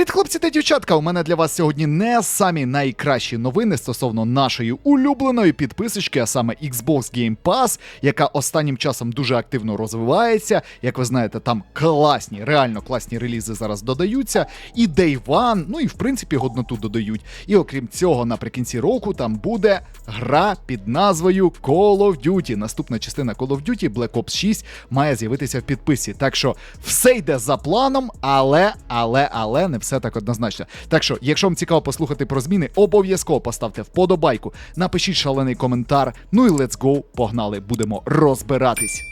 Привіт, хлопці та дівчатка! У мене для вас сьогодні не самі найкращі новини стосовно нашої улюбленої підписочки, а саме Xbox Game Pass, яка останнім часом дуже активно розвивається. Як ви знаєте, там класні, реально класні релізи зараз додаються. І Day One, ну і в принципі годноту додають. І окрім цього, наприкінці року там буде гра під назвою Call of Duty. Наступна частина Call of Duty Black Ops 6 має з'явитися в підписці. Так що все йде за планом, але, але, але не все так однозначно. Так що, якщо вам цікаво послухати про зміни, обов'язково поставте вподобайку, напишіть шалений коментар. Ну і let's go, погнали, будемо розбиратись.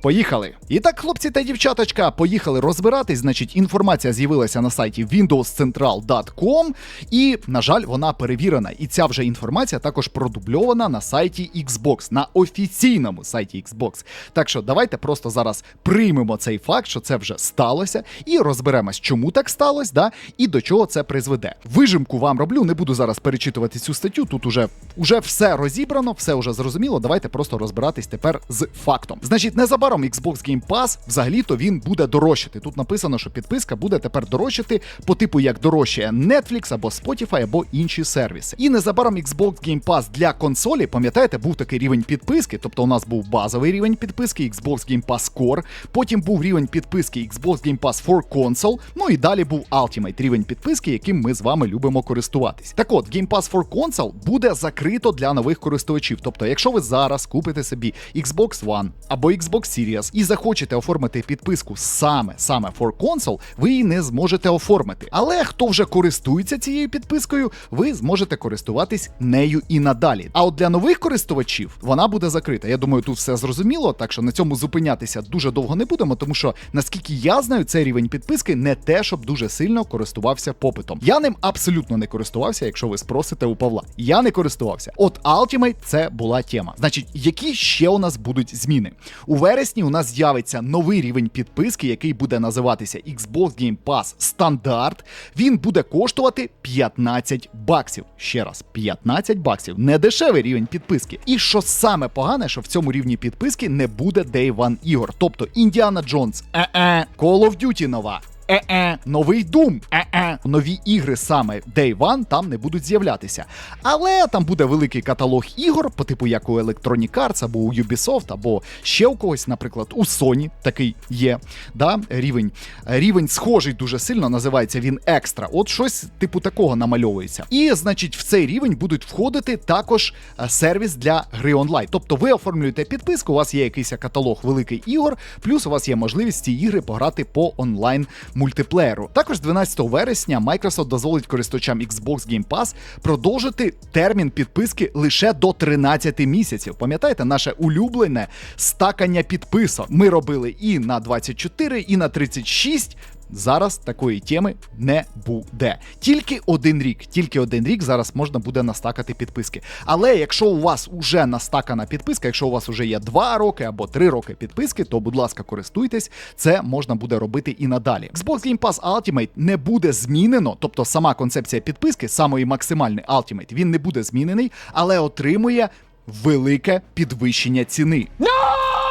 Поїхали. І так, хлопці та дівчаточка, поїхали розбиратись. Значить, інформація з'явилася на сайті windowscentral.com, і, на жаль, вона перевірена. І ця вже інформація також продубльована на сайті Xbox, на офіційному сайті Xbox. Так що давайте просто зараз приймемо цей факт, що це вже сталося, і розберемось, чому так сталося, да, і до чого це призведе. Вижимку вам роблю, не буду зараз перечитувати цю статтю. Тут уже, уже все розібрано, все вже зрозуміло. Давайте просто розбиратись тепер з фактом. Значить, незабаром Xbox Game Pass взагалі-то він буде дорожчати. Тут написано, що підписка буде тепер дорожчати по типу як дорожчає Netflix або Spotify, або інші сервіси. І незабаром Xbox Game Pass для консолі, пам'ятаєте, був такий рівень підписки. Тобто у нас був базовий рівень підписки Xbox Game Pass Core, потім був рівень підписки Xbox Game Pass for Console, ну і далі був Ultimate рівень підписки, яким ми з вами любимо користуватись. Так от, Game Pass for Console буде закрито для нових користувачів. Тобто, якщо ви зараз купите собі Xbox One або Xbox Series і захочете оформити підписку саме саме for Console, ви її не зможете оформити. Але хто вже користується цією підпискою, ви зможете користуватись нею і надалі. А от для нових користувачів вона буде закрита. Я думаю, тут все зрозуміло, так що на цьому зупинятися дуже довго не будемо, тому що наскільки я знаю, цей рівень підписки не те, щоб дуже сильно користувався попитом. Я ним абсолютно не користувався, якщо ви спросите у Павла. Я не користувався. От Ultimate це була тема. Значить, які ще у нас будуть зміни? У вересні у нас з'явиться новий рівень підписки, який буде називатися Xbox Game Pass Стандарт. Він буде коштувати 15 баксів. Ще раз, 15 баксів. Не дешевий рівень підписки. І що саме погане, що в цьому рівні підписки не буде Day One ігор. Тобто Індіана Джонс, е-е, Call of Duty нова. Е-е, новий Doom, е-е, нові ігри саме Day One там не будуть з'являтися. Але там буде великий каталог ігор, по типу як у Electronic Arts або у Ubisoft, або ще у когось, наприклад, у Sony такий є. Да, Рівень рівень схожий дуже сильно, називається він екстра. От щось типу такого намальовується. І, значить, в цей рівень будуть входити також е, сервіс для гри онлайн. Тобто ви оформлюєте підписку, у вас є якийсь каталог великий ігор, плюс у вас є можливість ці ігри пограти по онлайн мультиплеєру. Також 12 вересня Microsoft дозволить користувачам Xbox Game Pass продовжити термін підписки лише до 13 місяців. Пам'ятаєте, наше улюблене стакання підписок. Ми робили і на 24, і на 36. Зараз такої теми не буде. Тільки один рік, тільки один рік зараз можна буде настакати підписки. Але якщо у вас уже настакана підписка, якщо у вас вже є 2 роки або 3 роки підписки, то будь ласка, користуйтесь, це можна буде робити і надалі. Xbox Game Pass Ultimate не буде змінено, тобто сама концепція підписки, самої максимальний Ultimate, він не буде змінений, але отримує велике підвищення ціни.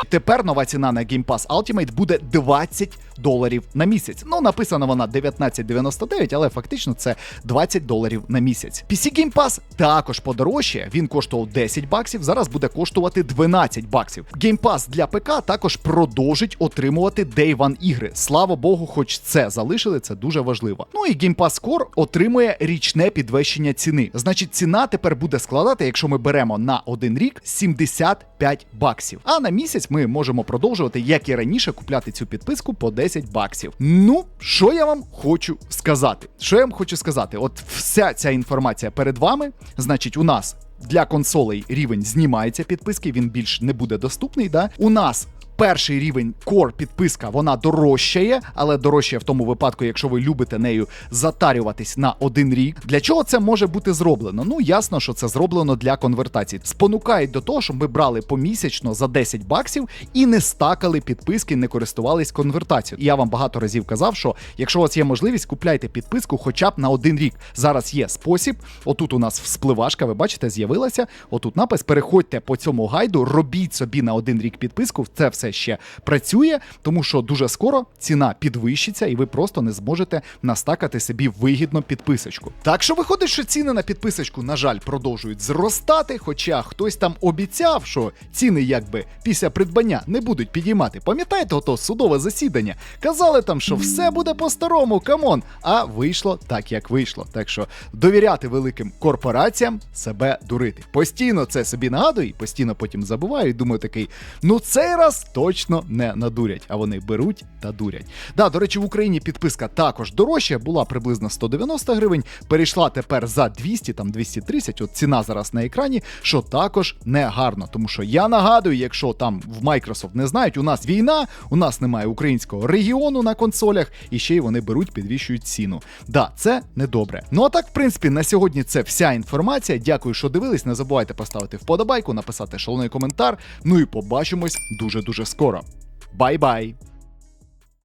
Тепер нова ціна на Game Pass Ultimate буде 20 доларів на місяць. Ну, написана вона 19,99, але фактично це 20 доларів на місяць. PC Game Pass також подорожчає. Він коштував 10 баксів, зараз буде коштувати 12 баксів. Game Pass для ПК також продовжить отримувати Day One ігри. Слава Богу, хоч це залишили, це дуже важливо. Ну і Game Pass Core отримує річне підвищення ціни. Значить, ціна тепер буде складати, якщо ми беремо на один рік 75 баксів. А на місяць ми можемо продовжувати, як і раніше, купляти цю підписку по 10 баксів. Ну, що я вам хочу сказати? Що я вам хочу сказати? От вся ця інформація перед вами. Значить, у нас для консолей рівень знімається підписки, він більш не буде доступний. Да? У нас перший рівень Core підписка вона дорожчає, але дорожчає в тому випадку, якщо ви любите нею затарюватись на один рік. Для чого це може бути зроблено? Ну ясно, що це зроблено для конвертації. Спонукають до того, щоб ми брали помісячно за 10 баксів і не стакали підписки, не користувались конвертацією. І я вам багато разів казав, що якщо у вас є можливість, купляйте підписку хоча б на один рік. Зараз є спосіб. Отут у нас вспливашка, ви бачите, з'явилася. Отут напис. Переходьте по цьому гайду, робіть собі на один рік підписку. Це все це ще працює, тому що дуже скоро ціна підвищиться, і ви просто не зможете настакати собі вигідно підписочку. Так що виходить, що ціни на підписочку, на жаль, продовжують зростати. Хоча хтось там обіцяв, що ціни якби після придбання не будуть підіймати. Пам'ятаєте, ото судове засідання? Казали там, що все буде по-старому, камон. А вийшло так, як вийшло. Так що довіряти великим корпораціям себе дурити. Постійно це собі нагадую, і постійно потім забуваю і думаю такий: ну цей раз точно не надурять, а вони беруть та дурять. Да, до речі, в Україні підписка також дорожча, була приблизно 190 гривень, перейшла тепер за 200, там 230, от ціна зараз на екрані, що також не гарно. Тому що я нагадую, якщо там в Microsoft не знають, у нас війна, у нас немає українського регіону на консолях, і ще й вони беруть, підвищують ціну. Да, це недобре. Ну а так, в принципі, на сьогодні це вся інформація. Дякую, що дивились. Не забувайте поставити вподобайку, написати шалений коментар. Ну і побачимось дуже дуже скоро. Бай-бай!